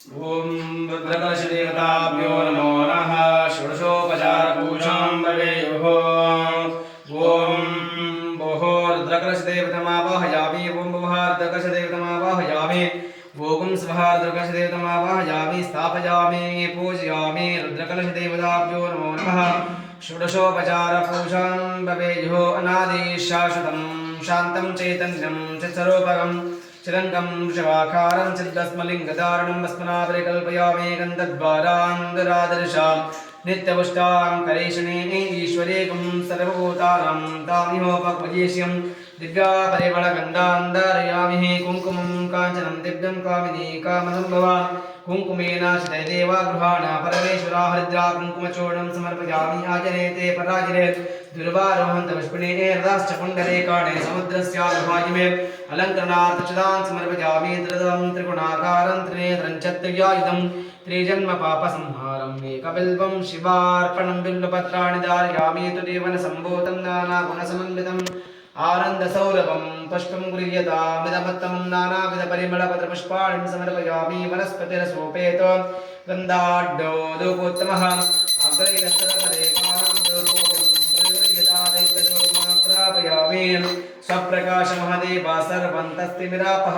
ॐ रुद्रकलशदेवताभ्यो नमो नमः। षोडशोपचारपूजां भवेयुः ॐ भोः रुद्रकलशदेवतमावाहयामि ॐ भुवः रुद्रकलशदेवतमावाहयामि ॐ स्वः रुद्रकलशदेवतमावाहयामि स्थापयामि, पूजयामि। रुद्रकलशदेवताभ्यो नमो नमः। षोडशोपचारपूजां अनादिशाश्वतं, शान्तं चैतन्यं चित्सरूपकम् चिरङ्गं वृषभाकारं चिद्दस्मलिङ्गधारणं भस्मनापरिकल्पयामि गन्धद्वारान्दरादर्शां नित्यपुष्टां करेशने ईश्वरेकं सर्वभूतानां तामिहोपक्वजेष्यं दिव्यापरिमलगन्धान्धारयामि कुङ्कुमं काञ्चनं दिव्यं कामिनी कामसम्भवान् కుంకుమేన శిదేవా గృహాణ పరమేశ్వరా హరిద్రా కుంకుమచూర్ణం సమర్పయామి ఆచరేతే పరాజరే దుర్వారోహంత పుష్పిణే రదాశ్చ పుండరేకాణే సముద్రస్యానుభాజిమే అలంకరణార్థచుదాన్ సమర్పయామి త్రిదం త్రిగుణాకారం త్రినేత్రం చత్రియాయుధం త్రిజన్మ పాప సంహారం ఏకబిల్వం శివార్పణం బిల్వపత్రాణి దారయామి తు జీవన సంభూతం నానా గుణసమన్వితం आनन्दसौरभं पुष्पं गृह्यतामिदमत्तमं नानाविधपरिमलपत्रपुष्पाणिं समर्पयामि वनस्पतिरसोपेत गन्धाढ्यो दूपोत्तमः अग्रैरस्तरपदेवानां दूपोऽयं प्रतिगृह्यतादैकजोगमात्रापयामि स्वप्रकाशमहदेव सर्वं तस्तिमिरापः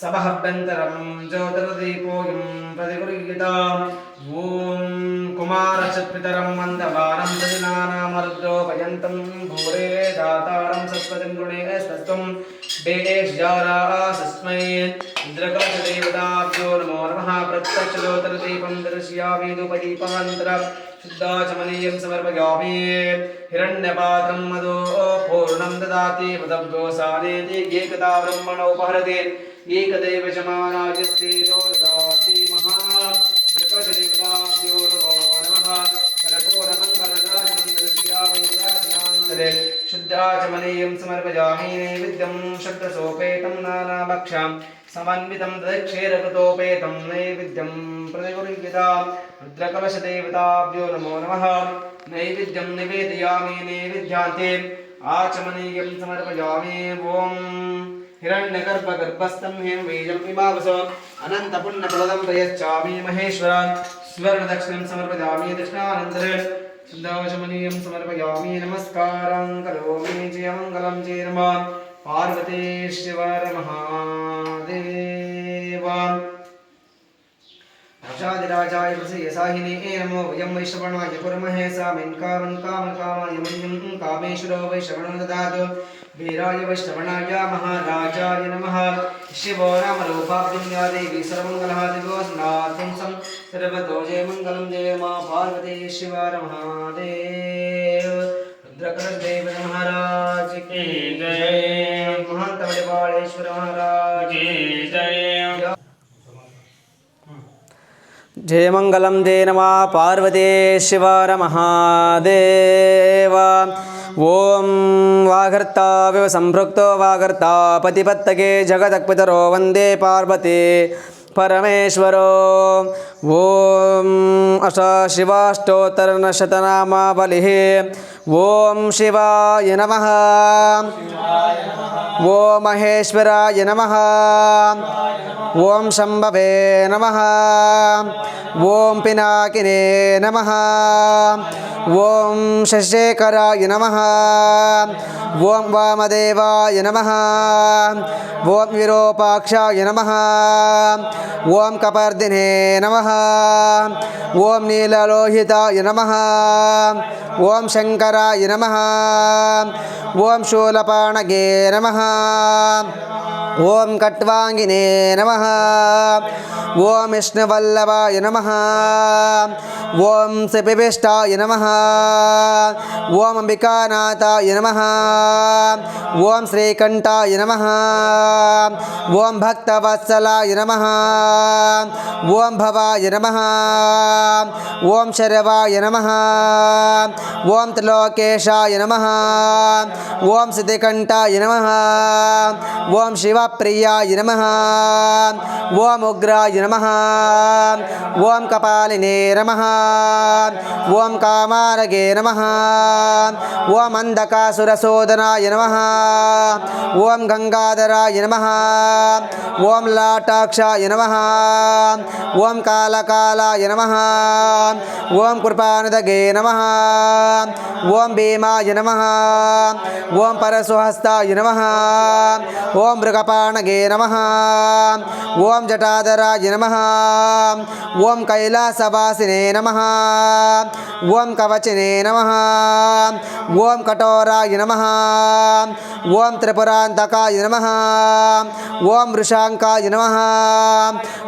सबहभ्यन्तरं ज्योतिर्दीपोऽयं प्रतिगृह्यता ॐ कुमारचत्पितरं मन्दवानं ददिनानामरुद्रोपयन्तं भूरे दातारं सत्पतिं गुणे स्वस्तं बेष्जारासस्मै इन्द्रकलशदेवताभ्यो नमो दर्शयामि धूपदीपान्तर शुद्धाचमनीयं समर्पयामि। हिरण्यपात्रं मदो पूर्णं ददाति। पदव्योसानेति एकता ब्रह्मणोपहरति एकदैव च शुद्धाचमनीयं समर्पयामि नैवेद्यं शब्दसोपेतं नानाभक्षां, समन्वितं तदक्षेरकृतोपेतं नैवेद्यं प्रतिगुरुगिता रुद्रकलशदेवताभ्यो नमो नमः। नैवेद्यं निवेदयामि नैवेद्यान्ते, आचमनीयं समर्पयामि ॐ हिरण्यगर्भगर्भस्थं हेम बीजं पिबावस अनन्तपुण्यफलदं प्रयच्छामि महेश्वर स्वर्णदक्षिणं समर्पयामि दक्षिणानन्तरे शुद्धाशमनीयं समर्पयामि, नमस्कारं। करोमि जयमङ्गलं जीर्मा पार्वते शिवरमहादेवान् हर्षादिराजाय प्रसयसाहिने नमो वयं वैश्रवणाय कुर्महे सामिन्कामन्कामकामाय मह्यं कामेश्वरो वैश्रवणं ददातु। वीराय वैष्णवणाय महाराजाय नमः। शिवो रामरूपाभ्यं या देवी सर्वमङ्गलः दिवो स्नातं सम् सर्वतो जय मङ्गलं जय मा पार्वती शिवार महादेव रुद्रकरदेव महाराज की जय महंत बड़ेश्वर महाराज की जय జయమంగళం జయ నమ పార్వతే శివర మహాదేవ ఓం వాగర్తావివ సంపృక్తో వాగర్తా పతిపత్తకే జగదక్పితరో వందే పార్వతే పరమేశ్వరో ఓం అష శివాష్టోత్తరనశతనామావళి ఓం శివాయ నమ. ఓం మహేశ్వరాయ నమ. ఓం శంభవే నమ. ఓం పినాకినే నమ. ఓం శశేఖరాయ నమ. ఓం వామదేవాయ నమ. ఓం విరూపాక్షాయ నమ. ఓం కపర్దినే నమ. ఓం నీలలోహితాయ నమ. ఓం శంకరాయ నమ. ఓం శూలపాణగే నమ. ఓం కట్వాంగినే నమ. ఓం విష్ణువల్లభాయ నమ. ఓం శపిభిష్టాయ నమ. ఓం అంబికానాథాయ నమ. ఓం శ్రీకంఠాయ నమ. ఓం భక్తవత్సలాయ నమ. ఓం భవాయ నమ ఓం శరవాయ నమ ఓం త్రిలోకేశాయ నమ ఓం సిద్ధికంఠాయ నమ ఓం శివప్రియాయ నమ ఓం ఉగ్రాయ నమ ఓం కపాలినే నమ ఓం కామారగే నమ ఓం అంధకాసురసోదనాయ నమ ఓం గంగాధరాయ నమ ఓం లాటాక్షాయ నమ ఓం కాలకాలాయ నమ ఓం కృపానుదగే నమ ఓం భీమాయ నమ ఓం పరశుహస్తాయ నమ ఓం మృగపాణగే నమ ఓం జటాధరాయ నమ ఓం కైలాసవాసినే నమ ఓం కవచినే నమ ఓం కఠోరాయ నమ ఓం త్రిపురాంతకాయ నమ ఓం వృషాంకాయ నమ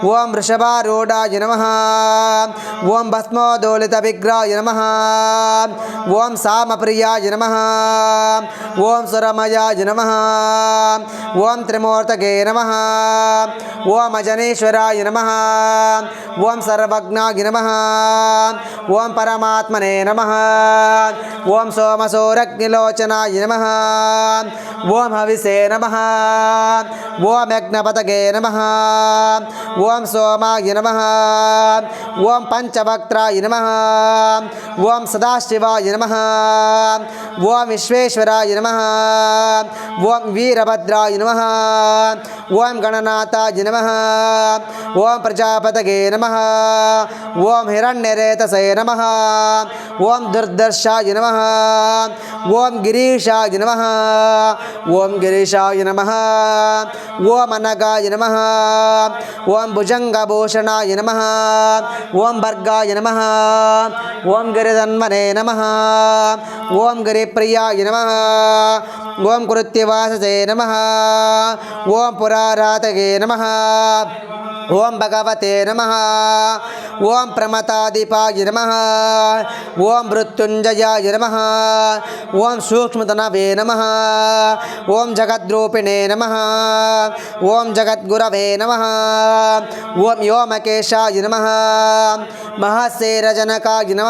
ఓం వృషభారూఢాయ నమ ఓం భస్మోదోళిత విగ్రహాయ నమ ఓం సామప్రియాయ నమ ఓం సురమయాయ నమ ఓం త్రిమూర్తకే నమ ఓం అజనేశ్వరాయ నమ ఓం సర్వజ్ఞాయ నమ ఓం పరమాత్మనే నమ ఓం సోమసోరగ్నిలోచనాయ నమ ఓం హవిసే నమ ఓం యజ్ఞపతగే నమ ओम सोम नम ओं पंचभक्त नम ओं सदाशिवाय नम ओं विश्वराय नम ओं वीरभद्राय नम ओं गणनाथाय नम ओं प्रजापत नम ओम हिण्यरेतस नम ओं दुर्दर्शाय नम ओं गिरीशाय नम ओं गिरीशाय नम ओं अनगाय नम ओं ओम भुजंगभूषणा नम ओं भर्गाय नम ओं गिरीधन्वने नम ओं गिरीप्रियाय नम ओं कृत्यवासते नम ओं पुरारात नम ओं भगवते नम ओं प्रमतादीपाय नम ओं मृत्युंजयाय नम ओं सूक्ष्मतनवे नम ओं जगद्रूपिणे नम ओं जगद्गुरवे नम ఓం యోమకేశాయ నమ మహాశేరజనకాయ నమ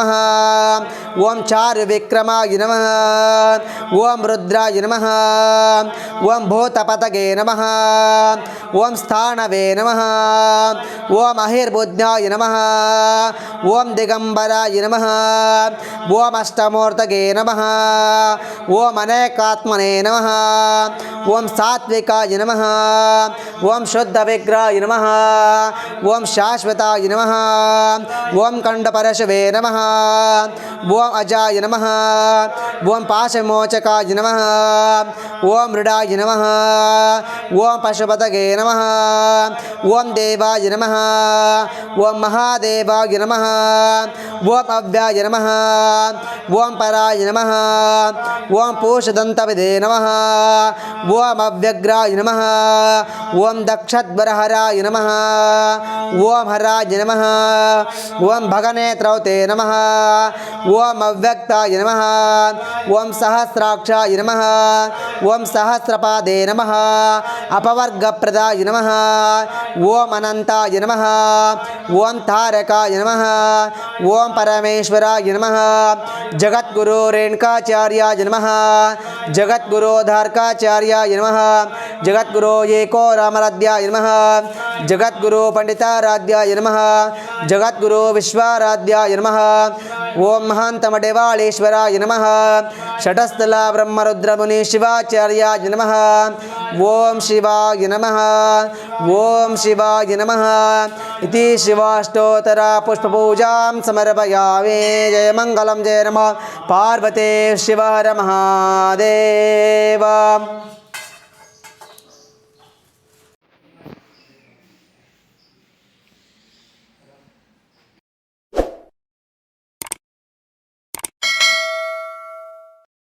ఓం చారు విక్రమాయ నమ ఓం రుద్రాయ నమ ఓం భూతపతగే నమ ఓం స్థానవే నమ ఓం అహిర్బుజ్ఞాయ నమ ఓం దిగంబరాయ నమ ఓం అష్టమూర్తగే నమ ఓం అనేకాత్మనే నమ ఓం సాత్వికాయ నమ ఓం శుద్ధ విగ్రహాయ నమ ओम शाश्वताय नम ओम खण्डपरशवे नम ओम अजाय नम ओम पाशमोचकाय नम ओम मृडाय नम ओम पशुपतगे नम ओं देवाय नम ओम महादेवाय नम ओम अव्याय नम ओम पराय नमः ओम पूषदन्तपदे नमः ओम अव्यग्राय नम ओं दक्षद्वरहराय नमः ओम हराज नम। ओं भगनेत्रौते नम। ओम अव्यक्ताय नम। ओं सहस्राक्षा नम। ओं सहस्रपादे नम। अपवर्गप्रदाय नम। ओम अनंताय नम। ओं तारकाय नम। ओं परमेश्वराय नम। जगद्गुरु रेणुकाचार्याय नम। जगद्गुरोधारकाचार्याय नम। जगद्गुरो एको रामराध्याय नम। जगद జగద్గురు పండితారాధ్యాయ నమ. జగద్గురు విశ్వారాధ్యాయ నమ. ఓం మహాంతమడేవాళేశ్వరాయ నమ. షటస్థల బ్రహ్మరుద్రముని శివాచార్యాయ నమ. ఓం శివాయ నమ. ఓం శివాయ నమ. ఇది శివాష్టోత్తర పుష్పపూజాం సమర్పయామి. జయ మంగళం జయ నమ. పార్వతే శివ హర మహాదేవ